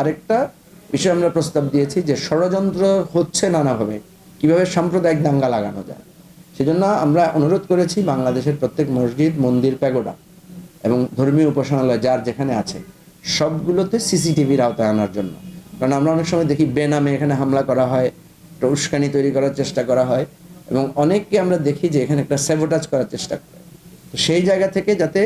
আরেকটা বিষয় আমরা প্রস্তাব দিয়েছি যে ষড়যন্ত্র হচ্ছে নানাভাবে। কীভাবে সাম্প্রদায়িক দাঙ্গা লাগানো যায়। সেজন্য আমরা অনুরোধ করেছি বাংলাদেশের প্রত্যেক মসজিদ, মন্দির, প্যাগোডা এবং ধর্মীয় উপাসনালয় যার যেখানে আছে, সবগুলোতে সিসিটিভির আওতায় আনার জন্য। কারণ আমরা অনেক সময় দেখি বেনামে এখানে হামলা করা হয়, একটা উস্কানি তৈরি করার চেষ্টা করা হয় এবং অনেককে আমরা দেখি যে এখানে একটা স্যাবোটাজ করার চেষ্টা করে। তো সেই জায়গা থেকে যাতে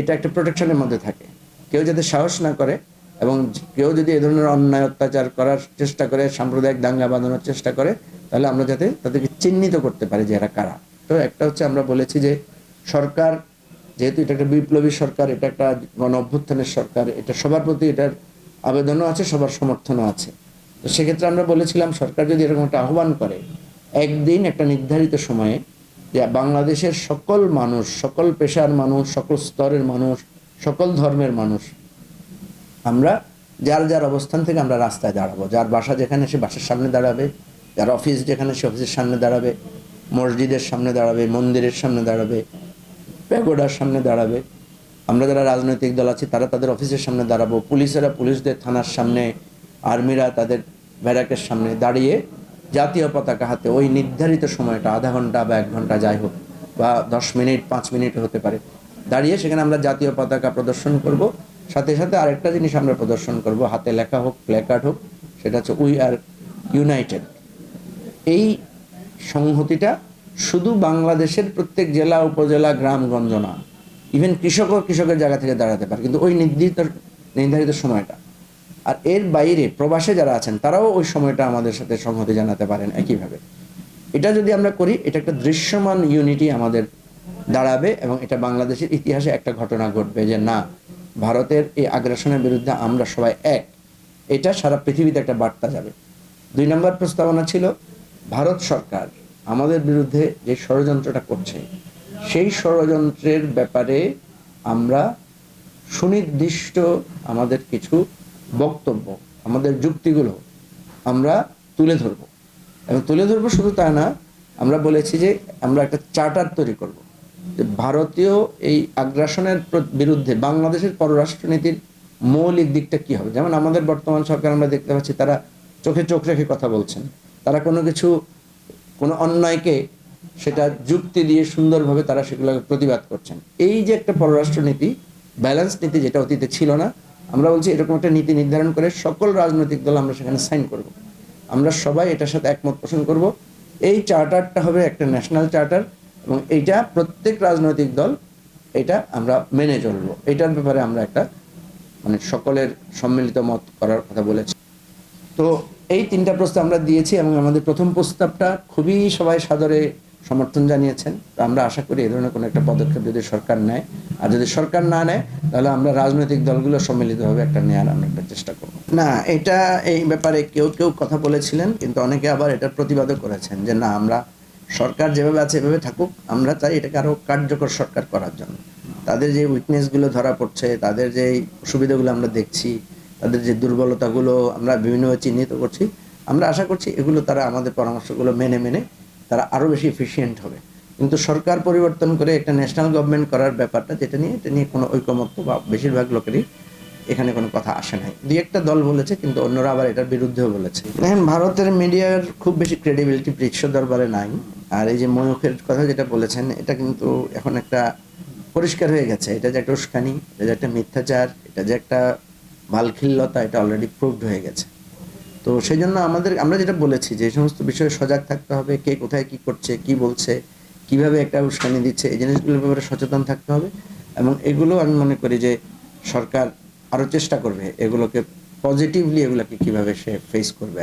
এটা একটা প্রোটেকশনের মধ্যে থাকে। কেউ যাতে সাহস না করে এবং কেউ যদি এ ধরনের অন্যায় অত্যাচার করার চেষ্টা করে, সাম্প্রদায়িক দাঙ্গা বাঁধানোর চেষ্টা করে, তাহলে আমরা যাতে তাদেরকে চিহ্নিত করতে পারি যে এরা কারা। তো একটা হচ্ছে আমরা বলেছি যে সরকার, যেহেতু এটা একটা বিপ্লবী সরকার, এটা একটা গণ অভ্যুত্থানের সরকার, এটা সবার প্রতি এটার আবেদনও আছে, সবার সমর্থনও আছে। তো সেক্ষেত্রে আমরা বলেছিলাম, সরকার যদি এরকম একটা আহ্বান করে, একদিন একটা নির্ধারিত সময়ে যে বাংলাদেশের সকল মানুষ, সকল পেশার মানুষ, সকল স্তরের মানুষ, সকল ধর্মের মানুষ আমরা যার যার অবস্থান থেকে আমরা রাস্তায় দাঁড়াবো। যার বাসা যেখানে সে বাসার সামনে দাঁড়াবে, যার অফিস যেখানে সে অফিসের সামনে দাঁড়াবে, মসজিদের সামনে দাঁড়াবে, মন্দিরের সামনে দাঁড়াবে, প্যাগোডার সামনে দাঁড়াবে, আমরা যারা রাজনৈতিক দল আছি তারা তাদের অফিসের সামনে দাঁড়াবো। পুলিশেরা পুলিশদের থানার সামনে, আর্মিরা তাদের ব্যারাকের সামনে দাঁড়িয়ে জাতীয় পতাকা হাতে ওই নির্ধারিত সময়টা, আধা ঘণ্টা বা এক ঘণ্টা যাই হোক, বা দশ মিনিট, পাঁচ মিনিট হতে পারে, দাঁড়িয়ে সেখানে আমরা জাতীয় পতাকা প্রদর্শন করব। সাথে সাথে আরেকটা জিনিস আমরা প্রদর্শন করব, হাতে লেখা হোক প্ল্যাকার্ড হোক, সেটা হচ্ছে উই আর ইউনাইটেড এই সংহতিটা শুধু বাংলাদেশের প্রত্যেক জেলা, উপজেলা, গ্রামগঞ্জ না ইভেন কৃষকও কৃষকের জায়গা থেকে দাঁড়াতে পারে, কিন্তু ওই নির্ধারিত নির্ধারিত সময়টা। আর এর বাইরে প্রবাসে যারা আছেন, তারাও ওই সময়টা আমাদের সাথে সংহতি জানাতে পারেন একইভাবে। এটা যদি আমরা করি, এটা একটা দৃশ্যমান ইউনিটি আমাদের দাঁড়াবে এবং এটা বাংলাদেশের ইতিহাসে একটা ঘটনা ঘটবে যে না ভারতের এই আগ্রাসনের বিরুদ্ধে আমরা সবাই এক। এটা সারা পৃথিবীতে একটা বার্তা যাবে। দুই নম্বর প্রস্তাবনা ছিল, ভারত সরকার আমাদের বিরুদ্ধে যে ষড়যন্ত্রটা করছে, সেই ষড়যন্ত্রের ব্যাপারে আমরা সুনির্দিষ্ট আমাদের কিছু বক্তব্য, আমাদের যুক্তিগুলো আমরা তুলে ধরব। এবং তুলে ধরবো শুধু তা না, আমরা বলেছি যে আমরা একটা চার্টার তৈরি করব। ভারতীয় এই আগ্রাসনের বিরুদ্ধে বাংলাদেশের পররাষ্ট্রনীতির মৌলিক দিকটা কি হবে? যেমন আমাদের বর্তমান সরকার আমরা দেখতে পাচ্ছি, তারা চোখে চোখ রেখে কথা বলছেন। তারা কোনো কিছু, কোনো অন্যায়কে সেটা যুক্তি দিয়ে সুন্দরভাবে তারা সেগুলোকে প্রতিবাদ করছেন। এই যে একটা পররাষ্ট্রনীতি ব্যালেন্স নীতি যেটা অতীতে ছিল না, আমরা বলছি এরকম একটা নীতি নির্ধারণ করে সকল রাজনৈতিক দল আমরা সেখানে সাইন করব। আমরা সবাই এটার সাথে একমত পোষণ করব। এই চার্টারটা হবে একটা ন্যাশনাল চার্টার। এবং এইটা প্রত্যেক রাজনৈতিক দল, এটা আমরা মেনে চলবো। এটার ব্যাপারে আমরা একটা মানে সকলের সম্মিলিত মত করার কথা বলেছি। তো এই তিনটা প্রস্তাব আমরা দিয়েছি এবং আমাদের প্রথম প্রস্তাবটা খুবই সবাই সাদরে সমর্থন জানিয়েছেন। আমরা আশা করি এ ধরনের কোনো একটা পদক্ষেপ যদি সরকার নেয়, আর যদি সরকার না নেয়, তাহলে আমরা রাজনৈতিক দলগুলো সম্মিলিতভাবে একটা নেওয়ার আমরা একটা চেষ্টা করব। না, এটা এই ব্যাপারে কেউ কেউ কথা বলেছিলেন, কিন্তু অনেকে আবার এটার প্রতিবাদও করেছেন যে না, আমরা সরকার যেভাবে আছে, এভাবে থাকুক। আমরা চাই এটাকে আরও কার্যকর সরকার করার জন্য। তাদের যে উইকনেসগুলো ধরা পড়ছে, তাদের যে সুবিধাগুলো আমরা দেখছি, তাদের যে দুর্বলতাগুলো আমরা বিভিন্নভাবে চিহ্নিত করছি, আমরা আশা করছি এগুলো তারা আমাদের পরামর্শগুলো মেনে মেনে তারা আরও বেশি এফিসিয়েন্ট হবে। কিন্তু সরকার পরিবর্তন করে একটা ন্যাশনাল গভর্নমেন্ট করার ব্যাপারটা, যেটা নিয়ে, এটা নিয়ে কোনো ঐকমত্য বা বেশিরভাগ লোকেরই এখানে কোনো কথা আসে নাই। দুই একটা দল বলেছে, কিন্তু অন্যরা আবার এটার বিরুদ্ধেও বলেছে। দেখেন, ভারতের মিডিয়ার খুব বেশি ক্রেডিবিলিটি বিশ্ব দরবারে নাই। আর এই যে ময়ূখের কথা যেটা বলেছেন, এটা কিন্তু এখন একটা পরিষ্কার হয়ে গেছে। এটা যে একটা উস্কানি, এটা যে একটা মিথ্যাচার, এটা যে একটা মালখিল্যতা এটা অলরেডি প্রুভড হয়ে গেছে। তো সেই জন্য আমাদের, আমরা যেটা বলেছি যে সমস্ত বিষয়ে সজাগ থাকতে হবে, কে কোথায় কি করছে, কি বলছে, কীভাবে একটা উস্কানি দিচ্ছে, এই জিনিসগুলোর ব্যাপারে সচেতন থাকতে হবে। এবং এগুলো আমি মনে করি যে সরকার আরও চেষ্টা করবে এগুলোকে পজিটিভলি এগুলোকে কীভাবে সে ফেস করবে আর।